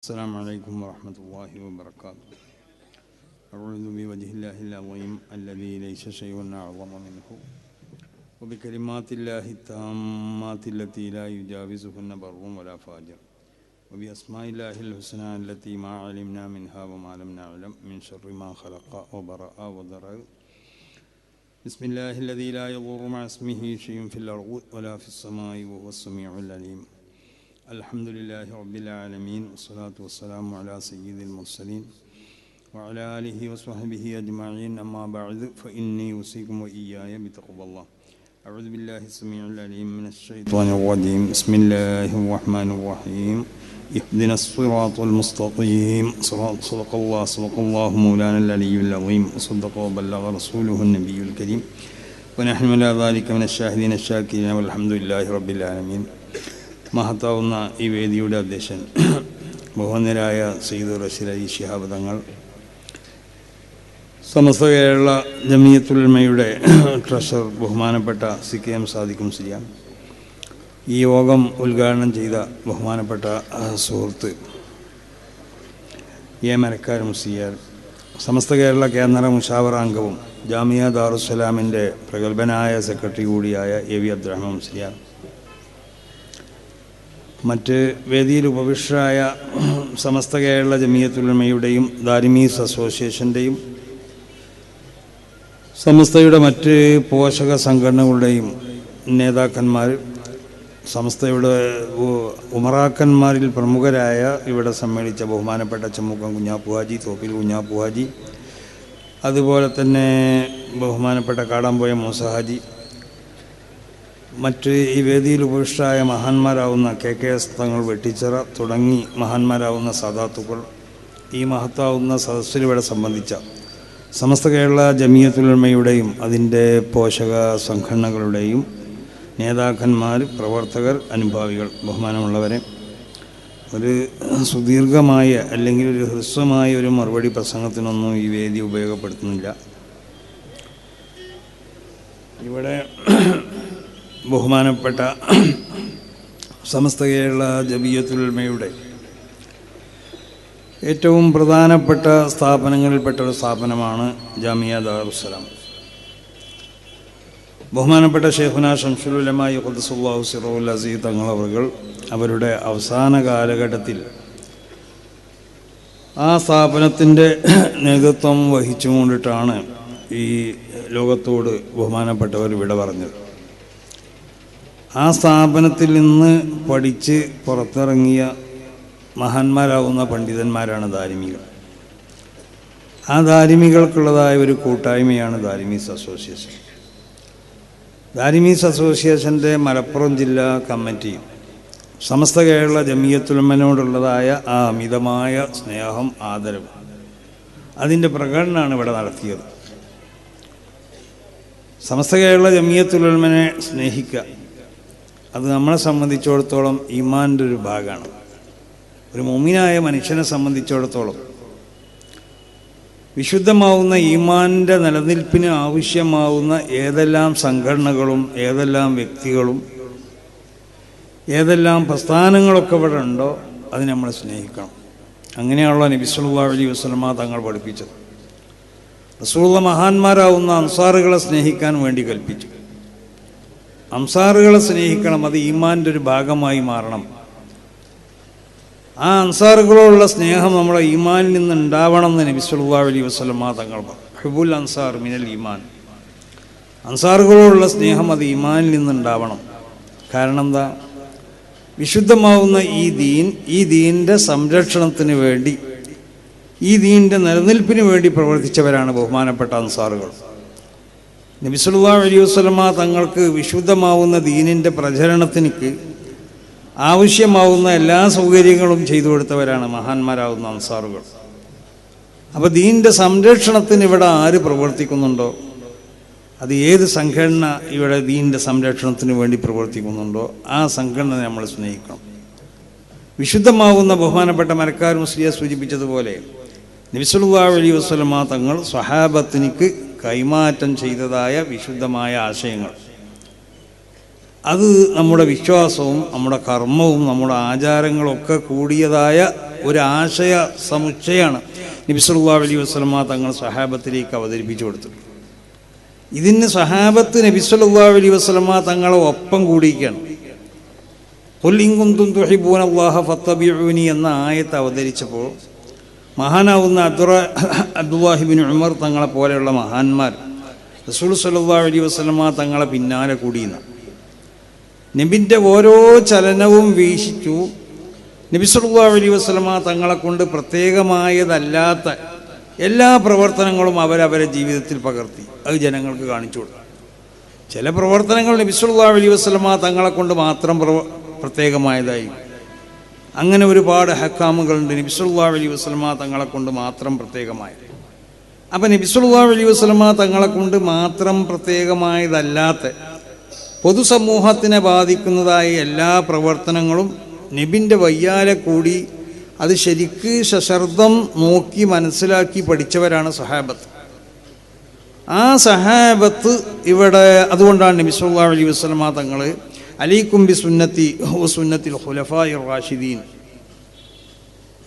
السلام عليكم ورحمة الله وبركاته. أعوذ بوجه الله العظيم الذي ليس شيء أعظم منه وبكلمات الله التامات التي لا يجاوزهن بر ولا فاجر وبأسماء الله الحسنى التي ما علمنا منها وما لم نعلم من شر ما خلق وبرأ وضرر بسم الله الذي لا يضر مع اسمه شيء في الأرض ولا في السماء وهو السميع العليم. الحمد لله رب العالمين والصلاة والسلام على سيد المرسلين وعلى آله وصحبه أجمعين أما بعد فإني أوصيكم وإياي بتقوى الله أعوذ بالله السميع العليم من الشيطان الرجيم بسم الله الرحمن الرحيم اهدنا الصراط المستقيم صراط صدق الله صدق الله مولانا العلي العظيم وصدق وبلغ رسوله النبي الكريم ونحن على ذلك من الشاهدين الشاكرين والحمد لله رب العالمين മഹത്താവുന്ന ഈ വേദിയുടെ അധ്യക്ഷൻ ബഹുവന്യരായ സയ്യിദ് റഷീദ് അലി ശിഹാബ് തങ്ങൾ സമസ്ത കേരള ജമിയത്തുൽമയുടെ ട്രഷറർ ബഹുമാനപ്പെട്ട സി കെ എം സാദിഖും സിയാം ഈ യോഗം ഉദ്ഘാടനം ചെയ്ത ബഹുമാനപ്പെട്ട സുഹൃത്ത് എ മരക്കാർ മുസിയാർ സമസ്ത കേരള കേന്ദ്ര മുഷാവർ അംഗവും ജാമിയ ദാറുസലാമിന്റെ പ്രഗത്ഭനായ സെക്രട്ടറി കൂടിയായ എ വി അബ്ദുറഹ്മാൻ മുസ്ലിയാർ മറ്റ് വേദിയിൽ ഉപവിഷ്ടരായ സമസ്ത കേരള ജമിയത്തുലമയുടെയും ദാരിമീസ് അസോസിയേഷന്റെയും സമസ്തയുടെ മറ്റ് പോഷക സംഘടനകളുടെയും നേതാക്കന്മാർ സമസ്തയുടെ ഉമറാക്കന്മാരിൽ പ്രമുഖരായ ഇവിടെ സമ്മേളിച്ച ബഹുമാനപ്പെട്ട ചമ്മുക്കം കുഞ്ഞാപ്പുഹാജി തോപ്പിൽ കുഞ്ഞാപ്പുഹാജി അതുപോലെ തന്നെ ബഹുമാനപ്പെട്ട കാടാമ്പോയ മൂസഹാജി മറ്റ് ഈ വേദിയിൽ ഉപവിഷ്ടരായ മഹാന്മാരാവുന്ന K K S Thangal Vettichira തുടങ്ങി മഹാന്മാരാവുന്ന സാധാത്തുക്കൾ ഈ മഹത്താവുന്ന സദസ്സിലൂടെ സംബന്ധിച്ച സമസ്ത കേരള ജമിയത്തുലമയുടെയും അതിന്റെ പോഷക സംഘടനകളുടെയും നേതാക്കന്മാർ പ്രവർത്തകർ അനുഭാവികൾ ബഹുമാനമുള്ളവരെ ഒരു സുദീർഘമായ അല്ലെങ്കിൽ ഒരു ഹ്രസ്വമായ ഒരു മറുപടി പ്രസംഗത്തിനൊന്നും ഈ വേദി ഉപയോഗപ്പെടുത്തുന്നില്ല. ഇവിടെ ബഹുമാനപ്പെട്ട സമസ്ത കേരള ജബിയത്തുൽമയുടെ ഏറ്റവും പ്രധാനപ്പെട്ട സ്ഥാപനങ്ങളിൽപ്പെട്ട ഒരു സ്ഥാപനമാണ് ജാമിയ ദാറുസലാം ബഹുമാനപ്പെട്ട ഷെയ്ഖുന ഷംസുലുലമായി ഖുദ്സുല്ലാഹു സിറോൽ തങ്ങൾ തങ്ങളവറുകൾ അവരുടെ അവസാന കാലഘട്ടത്തിൽ ആ സ്ഥാപനത്തിന്റെ നേതൃത്വം വഹിച്ചുകൊണ്ടിട്ടാണ് ഈ ലോകത്തോട് ബഹുമാനപ്പെട്ടവർ വിട പറഞ്ഞത്. ആ സ്ഥാപനത്തിൽ നിന്ന് പഠിച്ച് പുറത്തിറങ്ങിയ മഹാന്മാരാകുന്ന പണ്ഡിതന്മാരാണ് ധാരിമികൾ. ആ ധാരിമികൾക്കുള്ളതായ ഒരു കൂട്ടായ്മയാണ് ധാരിമീസ് അസോസിയേഷൻ. ധാരിമീസ് അസോസിയേഷന്റെ മലപ്പുറം ജില്ലാ കമ്മിറ്റിയും സമസ്ത കേരള ജമിയത്തുലമ്മനോടുള്ളതായ ആ അമിതമായ സ്നേഹം ആദരവ് അതിന്റെ പ്രകടനമാണ് ഇവിടെ നടത്തിയത്. സമസ്ത കേരള ജമിയത്തുലമ്മനെ സ്നേഹിക്കുക അത് നമ്മളെ സംബന്ധിച്ചിടത്തോളം ഇമാന്റെ ഒരു ഭാഗമാണ്. ഒരു മുമിനായ മനുഷ്യനെ സംബന്ധിച്ചിടത്തോളം വിശുദ്ധമാവുന്ന ഈമാന്റെ നിലനിൽപ്പിന് ആവശ്യമാവുന്ന ഏതെല്ലാം സംഘടനകളും ഏതെല്ലാം വ്യക്തികളും ഏതെല്ലാം പ്രസ്ഥാനങ്ങളൊക്കെ ഇവിടെ ഉണ്ടോ അത് നമ്മൾ സ്നേഹിക്കണം. അങ്ങനെയുള്ള നബിസുല്ലാ അലി വസ്ലമ തങ്ങൾ പഠിപ്പിച്ചത്. റസൂള്ള മഹാന്മാരാവുന്ന അൻസാറുകളെ സ്നേഹിക്കാൻ വേണ്ടി കൽപ്പിച്ചു. അൻസാറുകളെ സ്നേഹിക്കണം അത് ഈമാന്റെ ഒരു ഭാഗമായി മാറണം. ആ അൻസാറുകളോടുള്ള സ്നേഹം നമ്മുടെ ഈമാനിൽ നിന്ന് ഉണ്ടാവണം എന്ന് നബി സല്ലല്ലാഹു അലൈഹി തങ്ങൾ ഹുബുൽ അൻസാർ മിനൽ ഈമാൻ. അൻസാറുകളോടുള്ള സ്നേഹം അത് ഈമാനിൽ നിന്ന് ഉണ്ടാവണം കാരണം എന്താ? വിശുദ്ധമാവുന്ന ഈ ദീൻ ഈ ദീന്റെ സംരക്ഷണത്തിന് വേണ്ടി ഈ ദീന്റെ നിലനിൽപ്പിന് വേണ്ടി പ്രവർത്തിച്ചവരാണ് ബഹുമാനപ്പെട്ട അൻസാറുകൾ. നബിസുല്ലാ അലൈഹി വസ്ലമ തങ്ങൾക്ക് വിശുദ്ധമാവുന്ന ദീനിന്റെ പ്രചരണത്തിനിക്ക് ആവശ്യമാവുന്ന എല്ലാ സൗകര്യങ്ങളും ചെയ്തു കൊടുത്തവരാണ് മഹാന്മാരാവുന്ന അൻസാറുകൾ. അപ്പോൾ ദീനിന്റെ സംരക്ഷണത്തിന് ഇവിടെ ആര് പ്രവർത്തിക്കുന്നുണ്ടോ? അത് ഏത് സംഘടന ഇവിടെ ദീനിന്റെ സംരക്ഷണത്തിന് വേണ്ടി പ്രവർത്തിക്കുന്നുണ്ടോ? ആ സംഘടന നമ്മൾ സ്നേഹിക്കണം. വിശുദ്ധമാവുന്ന ബഹുമാനപ്പെട്ട മരക്കാർ മുസ്ലിയെ സൂചിപ്പിച്ചതുപോലെ നബിസുല്ലാ അലൈഹി വസ്ലമ തങ്ങൾ സ്വഹാബത്തിനിക്ക് കൈമാറ്റം ചെയ്തതായ വിശുദ്ധമായ ആശയങ്ങൾ. അത് നമ്മുടെ വിശ്വാസവും നമ്മുടെ കർമ്മവും നമ്മുടെ ആചാരങ്ങളൊക്കെ കൂടിയതായ ഒരു ആശയ സമുച്ചയമാണ് നബിസുല്ലാ അലി വസ്ലമ തങ്ങൾ സഹാബത്തിലേക്ക് അവതരിപ്പിച്ചു കൊടുത്തത്. ഇതിന് സഹാബത്ത് നബിസുല്ലാ അലി വസ്ലമ തങ്ങളെ ഒപ്പം കൂടിയിരിക്കുകയാണ്. കൊല്ലിങ്കുന്തും തുഹിബൂൻ അള്ളാഹ ഫത്തബിഉനി എന്ന ആയത്ത് അവതരിച്ചപ്പോൾ മഹാനാവുന്ന അബ്ദുറ അബ്ദുല്ലാഹിബിൻ ഉമർ തങ്ങളെ പോലെയുള്ള മഹാന്മാർ. റസൂൽ സല്ലാ അലി വസ്ലമ തങ്ങളെ പിന്നാലെ കൂടിയുന്ന. നബിന്റെ ഓരോ ചലനവും വീക്ഷിച്ചു. നബി സല്ലാ അലി വസ്ലമ തങ്ങളെ കൊണ്ട് പ്രത്യേകമായതല്ലാത്ത എല്ലാ പ്രവർത്തനങ്ങളും അവരവരെ ജീവിതത്തിൽ പകർത്തി. അത് ജനങ്ങൾക്ക് കാണിച്ചു കൊടുത്തു. ചില പ്രവർത്തനങ്ങൾ നബിസുല്ലാ അലി വസ്ലമ തങ്ങളെ കൊണ്ട് മാത്രം പ്രവ പ്രത്യേകമായതായി. അങ്ങനെ ഒരുപാട് ഹക്കാമുകളുണ്ട്. നബിസുല്ലാ അലൈഹി വസ്ലമ തങ്ങളെ കൊണ്ട് മാത്രം പ്രത്യേകമായത്. അപ്പം നബിസുല്ലാ അലൈഹി വസ്ലമ തങ്ങളെ കൊണ്ട് മാത്രം പ്രത്യേകമായതല്ലാത്ത പൊതുസമൂഹത്തിനെ ബാധിക്കുന്നതായ എല്ലാ പ്രവർത്തനങ്ങളും നബിന്റെ വയ്യാലെ കൂടി അത് ശരിക്ക് സശർദം നോക്കി മനസ്സിലാക്കി പഠിച്ചവരാണ് സഹാബത്ത്. ആ സഹാബത്ത് ഇവിടെ അതുകൊണ്ടാണ് നബിസുല്ലാ അലി വസ്ലമ തങ്ങൾ അലീക്കും ബി സുന്നത്തി ഹു സുന്നത്തിൽ ഹുലഫായി റാഷിദീൻ.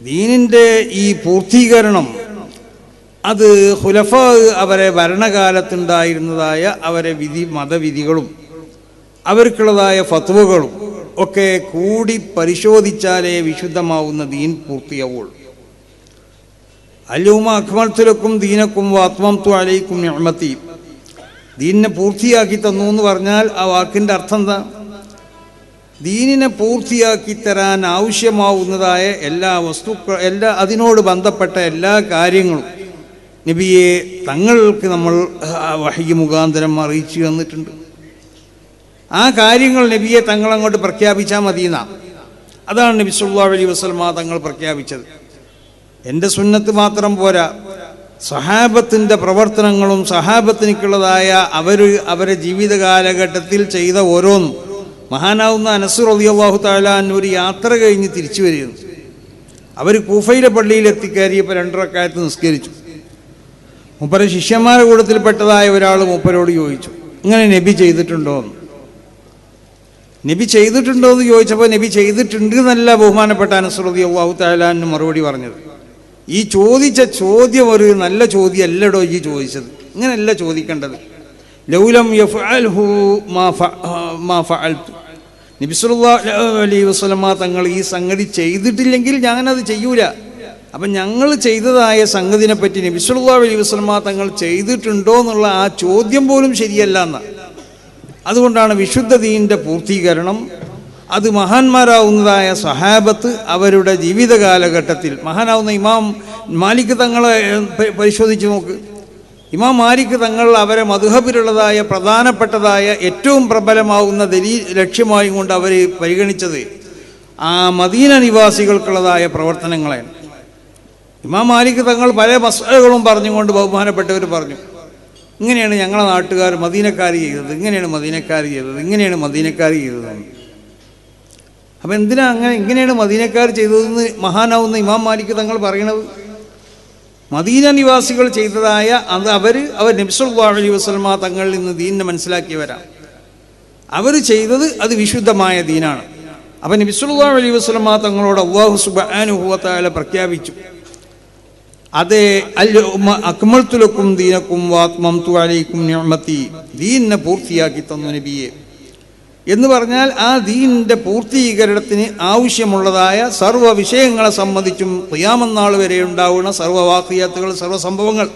ദീനിന്റെ ഈ പൂർത്തീകരണം അത് ഹുലഫ അവരെ ഭരണകാലത്തുണ്ടായിരുന്നതായ അവരെ വിധി മതവിധികളും അവർക്കുള്ളതായ ഫത്വകളും ഒക്കെ കൂടി പരിശോധിച്ചാലേ വിശുദ്ധമാവുന്ന ദീൻ പൂർത്തിയാവുള്ളൂ. അല്ലൂമ അക്മൽത്തുലക്കും ദീനക്കും വാത്മം തു അലൈക്കും ഞമ്മത്തി ദീനിനെ പൂർത്തിയാക്കി തന്നു എന്ന് പറഞ്ഞാൽ ആ വാക്കിന്റെ അർത്ഥം എന്താ? ദീനിനെ പൂർത്തിയാക്കി തരാൻ ആവശ്യമാവുന്നതായ എല്ലാ വസ്തുക്കൾ എല്ലാ അതിനോട് ബന്ധപ്പെട്ട എല്ലാ കാര്യങ്ങളും നബിയെ തങ്ങൾക്ക് നമ്മൾ വഹി മുഖാന്തരം അറിയിച്ചു തന്നിട്ടുണ്ട്. ആ കാര്യങ്ങൾ നബിയെ തങ്ങളങ്ങോട്ട് പ്രഖ്യാപിച്ചാൽ മതിയെന്ന. അതാണ് നബി സുല്ലാ അലൈഹി വസ്ലമ തങ്ങൾ പ്രഖ്യാപിച്ചത്. എന്റെ സുന്നത്ത് മാത്രം പോരാ. സഹാബത്തിന്റെ പ്രവർത്തനങ്ങളും സഹാബത്തിനുള്ളതായ അവർ അവരെ ജീവിത കാലഘട്ടത്തിൽ ചെയ്ത ഓരോന്നും മഹാനാവുന്ന അനസുർ അലി അള്ളാഹു താലാൻ ഒരു യാത്ര കഴിഞ്ഞ് തിരിച്ചു വരികയാണ്. അവർ കൂഫയിലെ പള്ളിയിൽ എത്തിക്കയറിയപ്പോൾ രണ്ടരക്കാലത്ത് നിസ്കരിച്ചു. മുപ്പര ശിഷ്യന്മാരുടെ കൂട്ടത്തിൽപ്പെട്ടതായ ഒരാൾ മൂപ്പരോട് ചോദിച്ചു ഇങ്ങനെ നബി ചെയ്തിട്ടുണ്ടോ? എന്ന്. നബി ചെയ്തിട്ടുണ്ടോ? എന്ന് ചോദിച്ചപ്പോൾ നബി ചെയ്തിട്ടുണ്ട് എന്നല്ല ബഹുമാനപ്പെട്ട അനസ്രതി അള്ളാഹു താലാന് മറുപടി പറഞ്ഞത്. ഈ ചോദിച്ച ചോദ്യം ഒരു നല്ല ചോദ്യം അല്ലടോ ഈ ചോദിച്ചത്? ഇങ്ങനെയല്ല ചോദിക്കേണ്ടത്. ലൗലം മാ ഫ- മാ ഫഅൽതു നബി സല്ലല്ലാഹു അലൈഹി തങ്ങൾ ഈ സംഗതി ചെയ്തിട്ടില്ലെങ്കിൽ ഞാനത് ചെയ്യൂല. അപ്പം ഞങ്ങൾ ചെയ്തതായ സംഗതിനെ പറ്റി നബിസുല്ലാ അലൈഹി വസല്ലമ തങ്ങൾ ചെയ്തിട്ടുണ്ടോ എന്നുള്ള ആ ചോദ്യം പോലും ശരിയല്ല എന്ന. അതുകൊണ്ടാണ് വിശുദ്ധ ദീന്റെ പൂർത്തീകരണം അത് മഹാന്മാരാവുന്നതായ സഹാബത്ത് അവരുടെ ജീവിത കാലഘട്ടത്തിൽ മഹാനാവുന്ന ഇമാം മാലിക് തങ്ങളെ പരിശോധിച്ച് നോക്ക്. ഇമാം മാലിക് തങ്ങൾ അവരെ മധുഹബിലുള്ളതായ പ്രധാനപ്പെട്ടതായ ഏറ്റവും പ്രബലമാവുന്ന ദലീ ലക്ഷ്യമായും കൊണ്ട് അവർ പരിഗണിച്ചത് ആ മദീന നിവാസികൾക്കുള്ളതായ പ്രവർത്തനങ്ങളെ ഇമാം മാലിക് തങ്ങൾ പല മസലകളും പറഞ്ഞുകൊണ്ട് ബഹുമാനപ്പെട്ടവർ പറഞ്ഞു ഇങ്ങനെയാണ് ഞങ്ങളെ നാട്ടുകാർ മദീനക്കാർ ചെയ്തത് ഇങ്ങനെയാണ് മദീനക്കാർ ചെയ്തത് ഇങ്ങനെയാണ് മദീനക്കാർ ചെയ്തത്. അപ്പം എന്തിനാ അങ്ങനെ ഇങ്ങനെയാണ് മദീനക്കാർ ചെയ്തതെന്ന് മഹാനാവുന്ന ഇമാം മാലിക് തങ്ങൾ പറയണത്? മദീന നിവാസികൾ ചെയ്തതായ അത് അവർ അവർ നബ്സുല്ലാ വസ്ലമ തങ്ങളിൽ നിന്ന് ദീനിനെ മനസ്സിലാക്കിയവരാണ് അവർ ചെയ്തത് അത് വിശുദ്ധമായ ദീനാണ്. അപ്പം നബിസുല്ലാ അലൈഹി വസ്ലമ തങ്ങളോട് അള്ളാഹു സുബാനുഭവത്തായ പ്രഖ്യാപിച്ചു. അതെ അക്മൽത്തുലക്കും ദീനക്കും വാത്മം തു അലൈക്കും നിഅമത്തി. ദീനിനെ പൂർത്തിയാക്കി തന്നു നബിയെ. എന്ന് പറഞ്ഞാൽ ആ ദീനിന്റെ പൂർത്തീകരണത്തിന് ആവശ്യമുള്ളതായ സർവ വിഷയങ്ങളെ സംബന്ധിച്ചും ക്രിയാമന്നാൾ വരെ ഉണ്ടാവുന്ന സർവവാക്രിയാത്തുകൾ സർവസംഭവങ്ങൾ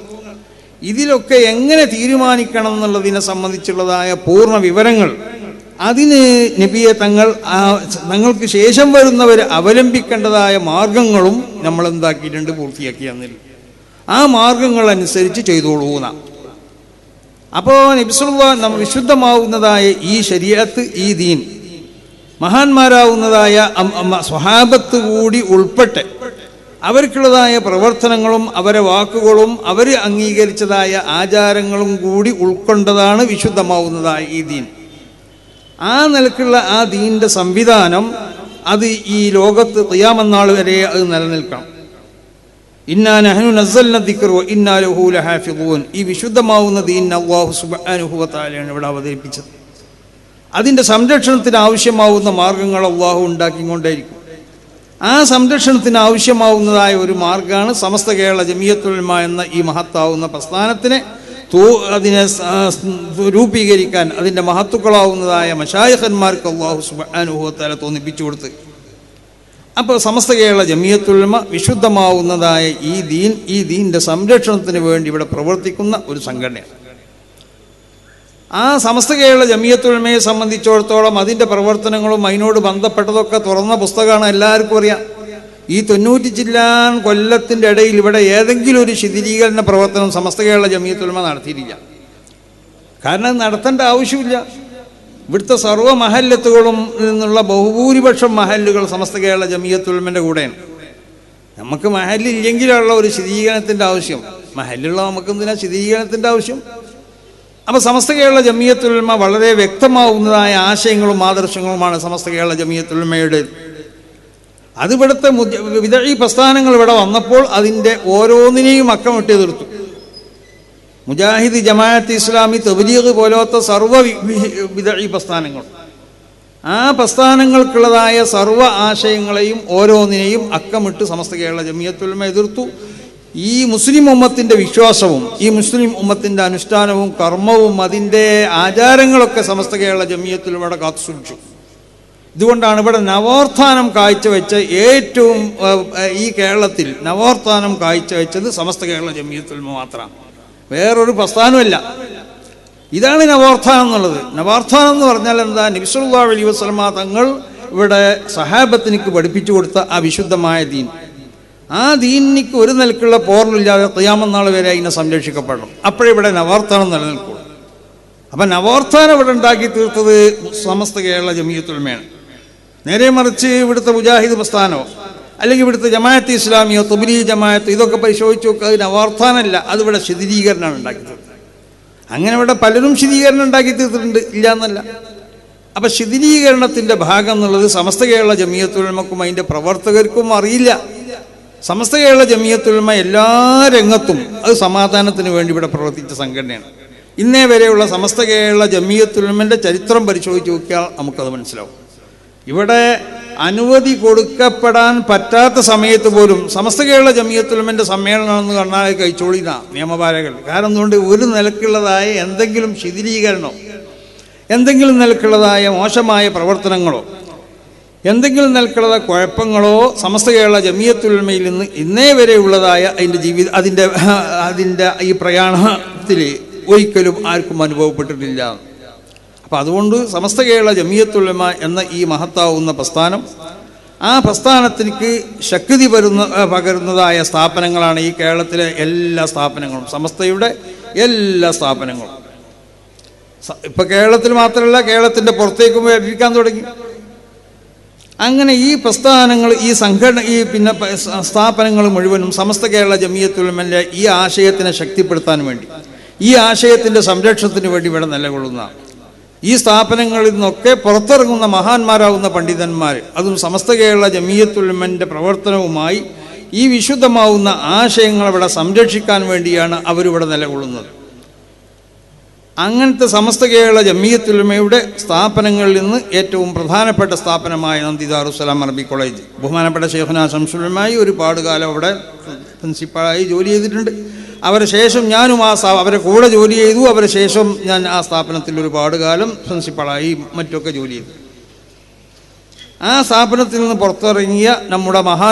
ഇതിലൊക്കെ എങ്ങനെ തീരുമാനിക്കണം എന്നുള്ളതിനെ സംബന്ധിച്ചുള്ളതായ പൂർണ വിവരങ്ങൾ. അതിന് നബിയെ തങ്ങൾ തങ്ങൾക്ക് ശേഷം വരുന്നവർ അവലംബിക്കേണ്ടതായ മാർഗങ്ങളും നമ്മൾ എന്താക്കിയിട്ടുണ്ട് പൂർത്തിയാക്കി തന്നില്ല ആ മാർഗങ്ങൾ അനുസരിച്ച് ചെയ്തോളൂ എന്നാ അപ്പോൾ നബിസുള്ള നമ്മ വിശുദ്ധമാവുന്നതായ ഈ ശരീരത്ത് ഈ ദീൻ. മഹാന്മാരാവുന്നതായ സ്വഹാബത്ത് കൂടി ഉൾപ്പെട്ട് അവർക്കുള്ളതായ പ്രവർത്തനങ്ങളും അവരെ വാക്കുകളും അവർ അംഗീകരിച്ചതായ ആചാരങ്ങളും കൂടി ഉൾക്കൊണ്ടതാണ് വിശുദ്ധമാവുന്നതായ ഈ ദീൻ. ആ നിലക്കുള്ള ആ ദീന്റെ സംവിധാനം അത് ഈ ലോകത്ത് ഖിയാമന്നാൾ വരെ അത് നിലനിൽക്കണം. ഈ വിശുദ്ധമാവുന്ന ദീൻ തആലയാണ് ഇവിടെ അവതരിപ്പിച്ചത്. അതിന്റെ സംരക്ഷണത്തിന് ആവശ്യമാവുന്ന മാർഗങ്ങൾ അള്ളാഹു ഉണ്ടാക്കിക്കൊണ്ടേയിരിക്കും. ആ സംരക്ഷണത്തിന് ആവശ്യമാവുന്നതായ ഒരു മാർഗമാണ് സമസ്ത കേരള ജമിയത്തുൽമ എന്ന ഈ മഹത്താവുന്ന പ്രസ്ഥാനത്തിനെ തൂ അതിനെ രൂപീകരിക്കാൻ അതിന്റെ മഹത്തുക്കളാവുന്നതായ മഷായഹന്മാർക്ക് അള്ളാഹു സുബാനുഭവത്താല തോന്നിപ്പിച്ചു കൊടുത്ത് അപ്പോൾ സമസ്ത കേരള ജമിയത്തുൽമ വിശുദ്ധമാവുന്നതായ ഈ ദീൻ ഈ ദീന്റെ സംരക്ഷണത്തിന് വേണ്ടി ഇവിടെ പ്രവർത്തിക്കുന്ന ഒരു സംഘടനയാണ്. ആ സമസ്ത കേരള ജമിയത്തുൽമയെ സംബന്ധിച്ചിടത്തോളം അതിന്റെ പ്രവർത്തനങ്ങളും അതിനോട് ബന്ധപ്പെട്ടതൊക്കെ തുറന്ന പുസ്തകമാണ് എല്ലാവർക്കും അറിയാം. ഈ തൊണ്ണൂറ്റി ചില്ലാൻ കൊല്ലത്തിന്റെ ഇടയിൽ ഇവിടെ ഏതെങ്കിലും ഒരു ശിഥിരീകരണ പ്രവർത്തനം സമസ്ത കേരള ജമിയത്തുൽമ നടത്തിയിട്ടില്ല. കാരണം നടത്തേണ്ട ആവശ്യമില്ല. ഇവിടുത്തെ സർവ മഹല്ലത്തുകളും നിന്നുള്ള ബഹുഭൂരിപക്ഷം മഹല്ലുകൾ സമസ്ത കേരള ജമിയത്തുൽമന്റെ കൂടെയാണ്. നമുക്ക് മഹല്ലില്ലെങ്കിലുള്ള ഒരു ശിഥീകരണത്തിന്റെ ആവശ്യം. മഹല്ലുള്ള നമുക്ക് എന്തിനാ ശിഥീകരണത്തിന്റെ ആവശ്യം? അപ്പോൾ സമസ്ത കേരള ജമിയത്തുൽമ വളരെ വ്യക്തമാവുന്നതായ ആശയങ്ങളും ആദർശങ്ങളുമാണ് സമസ്ത കേരള ജമിയത്തുൽമയുടെ അതിവിടുത്തെ വിദഴി പ്രസ്ഥാനങ്ങൾ ഇവിടെ വന്നപ്പോൾ അതിന്റെ ഓരോന്നിനെയും അക്കമിട്ട് എതിർത്തു. മുജാഹിദ് ജമാഅത്ത് ഇസ്ലാമി തബ്ലീഗ് പോലത്തെ സർവ വി- വി- പ്രസ്ഥാനങ്ങൾ. ആ പ്രസ്ഥാനങ്ങൾക്കുള്ളതായ സർവ ആശയങ്ങളെയും ഓരോന്നിനെയും അക്കമിട്ട് സമസ്ത കേരള ജമിയത്തുൽമ എതിർത്തു. ഈ മുസ്ലിം ഉമ്മത്തിന്റെ വിശ്വാസവും ഈ മുസ്ലിം ഉമ്മത്തിന്റെ അനുഷ്ഠാനവും കർമ്മവും അതിന്റെ ആചാരങ്ങളൊക്കെ സമസ്ത കേരള ജമിയത്തുൽമയുടെ കാത്തു സൂക്ഷിച്ചു. ഇതുകൊണ്ടാണ് ഇവിടെ നവോത്ഥാനം കാഴ്ചവെച്ച ഏറ്റവും ഈ കേരളത്തിൽ നവോത്ഥാനം കാഴ്ചവെച്ചത് സമസ്ത കേരള ജമിയത്തുൽമ മാത്രമാണ്. വേറൊരു പ്രസ്ഥാനമല്ല ഇതാണ് നവാർത്ഥ എന്നുള്ളത്. നവാർത്ഥ എന്ന് പറഞ്ഞാൽ എന്താ? നബിസുല്ലാ അലി വസ്ലമ തങ്ങൾ ഇവിടെ സഹാബത്തിനിക്ക് പഠിപ്പിച്ചു കൊടുത്ത ആ വിശുദ്ധമായ ദീൻ. ആ ദീനിക്ക് ഒരു നിലക്കുള്ള പോറലില്ലാതെ തയ്യാമെന്നാൾ വരെ അതിനെ സംരക്ഷിക്കപ്പെടണം. അപ്പോഴിവിടെ നവാർത്ഥാനം നിലനിൽക്കുള്ളൂ. അപ്പം നവാർത്ഥാനം ഇവിടെ ഉണ്ടാക്കി തീർത്തത് സമസ്ത കേരള ജമീയത്തുൽമയാണ് നേരെ മറിച്ച് ഇവിടുത്തെ മുജാഹിദ് പ്രസ്ഥാനമോ? അല്ലെങ്കിൽ ഇവിടുത്തെ ജമാഅത്ത് ഇസ്ലാമിയോ തുബലി ജമാഅത്ത് ഇതൊക്കെ പരിശോധിച്ച് നോക്കുക അതിന് നവോത്ഥാനമല്ല അതിവിടെ ശിഥിരീകരണമാണ് ഉണ്ടാക്കി അങ്ങനെ ഇവിടെ പലരും ശിഥീകരണം ഉണ്ടാക്കി തീർത്തിട്ടുണ്ട്. ഇല്ല എന്നല്ല അപ്പം ശിഥിരീകരണത്തിന്റെ ഭാഗം എന്നുള്ളത് സമസ്ത കേരള ജമീയത്തുഴമക്കും അതിന്റെ പ്രവർത്തകർക്കും അറിയില്ല. സമസ്ത കേരള ജമീയത്തുഴമ എല്ലാ രംഗത്തും അത് സമാധാനത്തിന് വേണ്ടി ഇവിടെ പ്രവർത്തിച്ച സംഘടനയാണ്. ഇന്നേ വരെയുള്ള സമസ്ത കേരള ജമീയത്തുഴമന്റെ ചരിത്രം പരിശോധിച്ച് നോക്കിയാൽ നമുക്കത് മനസ്സിലാവും. ഇവിടെ അനുമതി കൊടുക്കപ്പെടാൻ പറ്റാത്ത സമയത്ത് പോലും സമസ്ത കേരള ജമീയത്തുൽമന്റെ സമ്മേളനമെന്ന് കണ്ണാൽ കഴിച്ചോളിന നിയമപാലകൾ കാരണം എന്തുകൊണ്ട് ഒരു നിലക്കുള്ളതായ എന്തെങ്കിലും ശിഥിലീകരണമോ എന്തെങ്കിലും നിലക്കുള്ളതായ മോശമായ പ്രവർത്തനങ്ങളോ എന്തെങ്കിലും നിലക്കുള്ളതായ കുഴപ്പങ്ങളോ സമസ്ത കേരള ജമിയത്തുലമയിൽ നിന്ന് ഇന്നേ വരെ ഉള്ളതായ അതിന്റെ ജീവിത അതിന്റെ അതിന്റെ ഈ പ്രയാണത്തിൽ ഒരിക്കലും ആർക്കും അനുഭവപ്പെട്ടിട്ടില്ല. അപ്പം അതുകൊണ്ട് സമസ്ത കേരള ജമീയത്തുലമ എന്ന ഈ മഹത്താവുന്ന പ്രസ്ഥാനം ആ പ്രസ്ഥാനത്തിലേക്ക് ശക്തി വരുന്ന പകരുന്നതായ സ്ഥാപനങ്ങളാണ് ഈ കേരളത്തിലെ എല്ലാ സ്ഥാപനങ്ങളും സമസ്തയുടെ എല്ലാ സ്ഥാപനങ്ങളും. ഇപ്പം കേരളത്തിൽ മാത്രമല്ല കേരളത്തിന്റെ പുറത്തേക്കും വ്യാപിക്കാൻ തുടങ്ങി. അങ്ങനെ ഈ പ്രസ്ഥാനങ്ങൾ ഈ സംഘടന ഈ പിന്നെ സ്ഥാപനങ്ങൾ മുഴുവനും സമസ്ത കേരള ജമീയത്തുലമന്റെ ഈ ആശയത്തിനെ ശക്തിപ്പെടുത്താൻ വേണ്ടി ഈ ആശയത്തിന്റെ സംരക്ഷണത്തിന് വേണ്ടി ഇവിടെ നിലകൊള്ളുന്നതാണ്. ഈ സ്ഥാപനങ്ങളിൽ നിന്നൊക്കെ പുറത്തിറങ്ങുന്ന മഹാന്മാരാകുന്ന പണ്ഡിതന്മാർ അതും സമസ്ത കേരള ജമീയത്തുൽമന്റെ പ്രവർത്തനവുമായി ഈ വിശുദ്ധമാവുന്ന ആശയങ്ങൾ ഇവിടെ സംരക്ഷിക്കാൻ വേണ്ടിയാണ് അവരിവിടെ നിലകൊള്ളുന്നത്. അങ്ങനത്തെ സമസ്ത കേരള ജമീയത്തുൽമയുടെ സ്ഥാപനങ്ങളിൽ നിന്ന് ഏറ്റവും പ്രധാനപ്പെട്ട സ്ഥാപനമായ നന്ദിദാറുസലാം അറബി കോളേജ്. ബഹുമാനപ്പെട്ട ഷെയ്ഖുന ശംസുലമായി ഒരുപാട് കാലം അവിടെ പ്രിൻസിപ്പാളായി ജോലി ചെയ്തിട്ടുണ്ട്. അവരെ ശേഷം ഞാനും ആ സ്ഥാപ അവരെ കൂടെ ജോലി ചെയ്തു. അവരെ ശേഷം ഞാൻ ആ സ്ഥാപനത്തിൽ ഒരുപാട് കാലം പ്രിൻസിപ്പളായി മറ്റൊക്കെ ജോലി ചെയ്തു. ആ സ്ഥാപനത്തിൽ നിന്ന് പുറത്തിറങ്ങിയ നമ്മുടെ മഹാ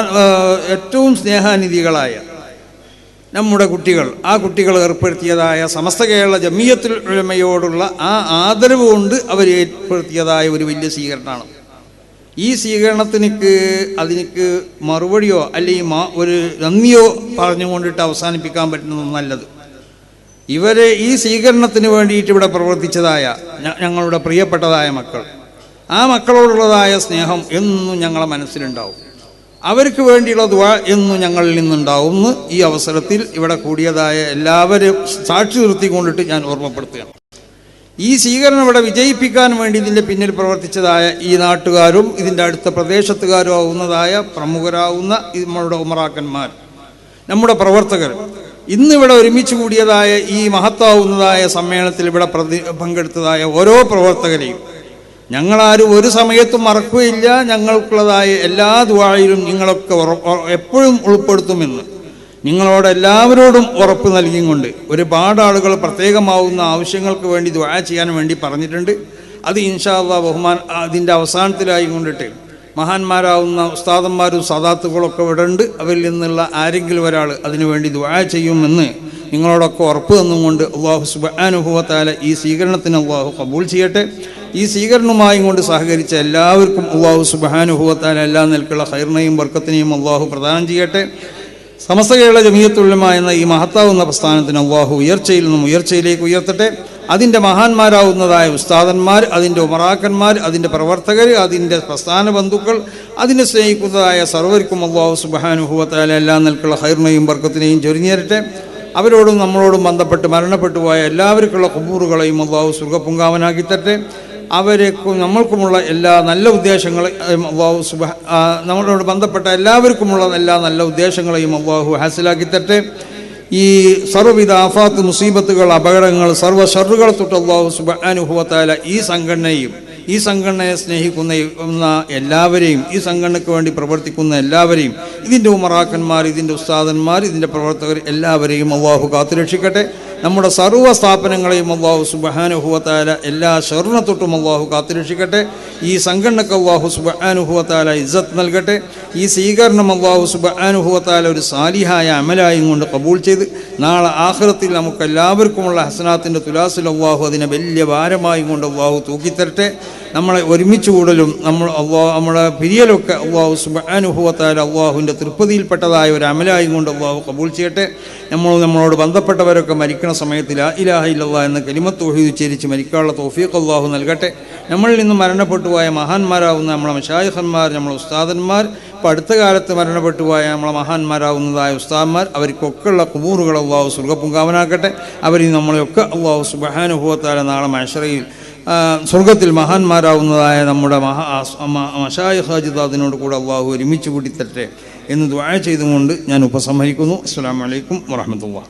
ഏറ്റവും സ്നേഹാനിധികളായ നമ്മുടെ കുട്ടികൾ ആ കുട്ടികൾ ഏർപ്പെടുത്തിയതായ സമസ്ത കേരള ജമീയത്തിൽ ഉഴമയോടുള്ള ആ ആദരവ് കൊണ്ട് അവർ ഏർപ്പെടുത്തിയതായ ഒരു വലിയ സ്വീകരണമാണ്. ഈ സ്വീകരണത്തിനിക്ക് അതിനിക്ക് മറുപടിയോ അല്ലെങ്കിൽ ഒരു നന്ദിയോ പറഞ്ഞുകൊണ്ടിട്ട് അവസാനിപ്പിക്കാൻ പറ്റുന്നത് നല്ലത്. ഇവരെ ഈ സ്വീകരണത്തിന് വേണ്ടിയിട്ട് ഇവിടെ പ്രവർത്തിച്ചതായ ഞങ്ങളുടെ പ്രിയപ്പെട്ടതായ മക്കൾ. ആ മക്കളോടുള്ളതായ സ്നേഹം എന്നും ഞങ്ങളെ മനസ്സിലുണ്ടാവും. അവർക്ക് വേണ്ടിയുള്ള ദ്വാ എന്നും ഞങ്ങളിൽ നിന്നുണ്ടാവും. ഈ അവസരത്തിൽ ഇവിടെ കൂടിയതായ എല്ലാവരും സാക്ഷി നിർത്തിക്കൊണ്ടിട്ട് ഞാൻ ഓർമ്മപ്പെടുത്തുകയാണ്. ഈ സ്വീകരണം ഇവിടെ വിജയിപ്പിക്കാൻ വേണ്ടി ഇതിന്റെ പിന്നിൽ പ്രവർത്തിച്ചതായ ഈ നാട്ടുകാരും ഇതിന്റെ അടുത്ത പ്രദേശത്തുകാരും ആവുന്നതായ പ്രമുഖരാവുന്ന ഈ നമ്മളുടെ ഉമറാക്കന്മാർ നമ്മുടെ പ്രവർത്തകർ. ഇന്നിവിടെ ഒരുമിച്ച് കൂടിയതായ ഈ മഹത്താവുന്നതായ സമ്മേളനത്തിൽ ഇവിടെ പ്രതി പങ്കെടുത്തതായ ഓരോ പ്രവർത്തകരെയും. ഞങ്ങളാരും ഒരു സമയത്തും മറക്കുകയില്ല. ഞങ്ങൾക്കുള്ളതായ എല്ലാ ദുവായിലും നിങ്ങളൊക്കെ എപ്പോഴും ഉൾപ്പെടുത്തുമെന്ന്. നിങ്ങളോട് എല്ലാവരോടും ഉറപ്പ് നൽകിക്കൊണ്ട് ഒരുപാട് ആളുകൾ പ്രത്യേകമാവുന്ന ആവശ്യങ്ങൾക്ക് വേണ്ടി ദ്വാ ചെയ്യാൻ വേണ്ടി പറഞ്ഞിട്ടുണ്ട്. അത് ഇൻഷാല്ല ബഹുമാൻ അതിന്റെ അവസാനത്തിലായി കൊണ്ടിട്ട് മഹാന്മാരാവുന്ന ഉസ്താദന്മാരും സദാത്തുകളൊക്കെ ഇവിടെ ഉണ്ട് അവരിൽ നിന്നുള്ള ആരെങ്കിലും ഒരാൾ അതിനു വേണ്ടി ദ്വാ ചെയ്യുമെന്ന് നിങ്ങളോടൊക്കെ ഉറപ്പ് തന്നുകൊണ്ട് അള്ളാഹു സുബാനുഭവത്താല ഈ സ്വീകരണത്തിന് അള്ളാഹു കബൂൾ ചെയ്യട്ടെ. ഈ സ്വീകരണവുമായും കൊണ്ട് സഹകരിച്ച എല്ലാവർക്കും അള്ളാഹു സുബാനുഭവത്താല എല്ലാ നിലക്കുള്ള ഹൈറിനെയും വർക്കത്തിനെയും അള്ളാഹു പ്രദാനം ചെയ്യട്ടെ. സമസ്ത കേരള ജമീയത്തുള്ളമ എന്ന ഈ മഹത്താവുന്ന പ്രസ്ഥാനത്തിന് അള്ളാഹു ഉയർച്ചയിൽ നിന്നും ഉയർച്ചയിലേക്ക് ഉയർത്തട്ടെ. അതിന്റെ മഹാന്മാരാവുന്നതായ ഉസ്താദന്മാർ അതിന്റെ ഉമറാക്കന്മാർ അതിന്റെ പ്രവർത്തകർ അതിന്റെ പ്രസ്ഥാന ബന്ധുക്കൾ അതിനെ സ്നേഹിക്കുന്നതായ സർവർക്കും അള്ളാഹു സുബാനുഭവത്താല എല്ലാ നിലക്കുള്ള ഹൈറിനെയും വർക്കത്തിനെയും ചൊരിഞ്ഞേരട്ടെ അവരോടും നമ്മളോടും ബന്ധപ്പെട്ട് മരണപ്പെട്ടു പോയ എല്ലാവർക്കുള്ള കുബൂറുകളെയും അള്ളാഹു സുഖപുങ്കാവനാക്കി തരട്ടെ അവരെക്കും നമ്മൾക്കുമുള്ള എല്ലാ നല്ല ഉദ്ദേശങ്ങളെയും അള്ളാഹു സുബ നമ്മളോട് ബന്ധപ്പെട്ട എല്ലാവർക്കുമുള്ള എല്ലാ നല്ല ഉദ്ദേശങ്ങളെയും അള്ളാഹു ഹാസിലാക്കി തട്ടെ. ഈ സർവവിധ ആഫാത്ത് മുസീബത്തുകൾ അപകടങ്ങൾ സർവ ഷറുകൾ തൊട്ട് അള്ളാഹു സുബാനുഭവത്താല ഈ സംഘടനയും ഈ സംഘടനയെ സ്നേഹിക്കുന്ന എല്ലാവരെയും ഈ സംഘടനയ്ക്ക് വേണ്ടി പ്രവർത്തിക്കുന്ന എല്ലാവരെയും ഇതിന്റെ ഉമറാക്കന്മാർ ഇതിന്റെ ഉസ്താദന്മാർ ഇതിന്റെ പ്രവർത്തകർ എല്ലാവരെയും അള്ളാഹു കാത്തുരക്ഷിക്കട്ടെ. നമ്മുടെ സർവ സ്ഥാപനങ്ങളെയും അള്ളാഹു സുബഹാനുഭവത്താല എല്ലാ ഷെറിനെ തൊട്ടും അള്ളാഹു കാത്തുരക്ഷിക്കട്ടെ. ഈ സംഘടനക്ക് അള്ളാഹു സുബഹാനുഭവത്താല ഇജ്ജത്ത് നൽകട്ടെ. ഈ സ്വീകരണം അള്ളാഹു സുബഹാനുഭവത്താല ഒരു സാലിഹായ അമലായും കൊണ്ട് കബൂൾ ചെയ്ത് നാളെ ആഹ്റത്തിൽ നമുക്കെല്ലാവർക്കുമുള്ള ഹസനാത്തിന്റെ തുലാസിൽ അള്ളാഹു അതിനെ വലിയ ഭാരമായും കൊണ്ട് അള്ളാഹു തൂക്കിത്തരട്ടെ. നമ്മളെ ഒരുമിച്ച് കൂടലും നമ്മൾ അള്ളാഹ് നമ്മളെ പിരിയലൊക്കെ അള്ളാഹു സുബാനുഭവത്താൽ അള്ളാഹുവിന്റെ തൃപ്തിയിൽപ്പെട്ടതായ ഒരു അമലായും കൊണ്ട് അള്ളാഹു കബൂൾ ചെയ്യട്ടെ. നമ്മൾ നമ്മളോട് ബന്ധപ്പെട്ടവരൊക്കെ മരിക്കണ സമയത്തിൽ ആ ഇലാഹ ഇല്ലാ എന്ന കലിമത്ത് തൊഹീദ് ഉച്ചരിച്ച് മരിക്കാനുള്ള തോഫീഖ് അള്ളാഹു നൽകട്ടെ. നമ്മളിൽ നിന്ന് മരണപ്പെട്ടു പോയ മഹാന്മാരാവുന്ന നമ്മളെ മഷായിഹന്മാർ നമ്മളെ ഉസ്താദന്മാർ ഇപ്പോൾ അടുത്ത കാലത്ത് മരണപ്പെട്ടു പോയ നമ്മളെ മഹാന്മാരാവുന്നതായ ഉസ്താദന്മാർ അവർക്കൊക്കെയുള്ള കുബൂറുകൾ അള്ളാഹു സുഖപുങ്കാവനാക്കട്ടെ അവർ നമ്മളെയൊക്കെ അള്ളാഹു സുബഹാനുഭവത്താലെ നാളെ മഷറയിൽ സ്വർഗത്തിൽ മഹാന്മാരാവുന്നതായ നമ്മുടെ മഹാ മഷായ ഹാജിദ് അതിനോട് കൂടെ അള്ളാഹു ഒരുമിച്ച് കൂട്ടിത്തരട്ടെ എന്ന് ദ്വായ ചെയ്തുകൊണ്ട് ഞാൻ ഉപസംഹരിക്കുന്നു. അസ്സാം വലൈക്കും വാഹമത്തുള്ള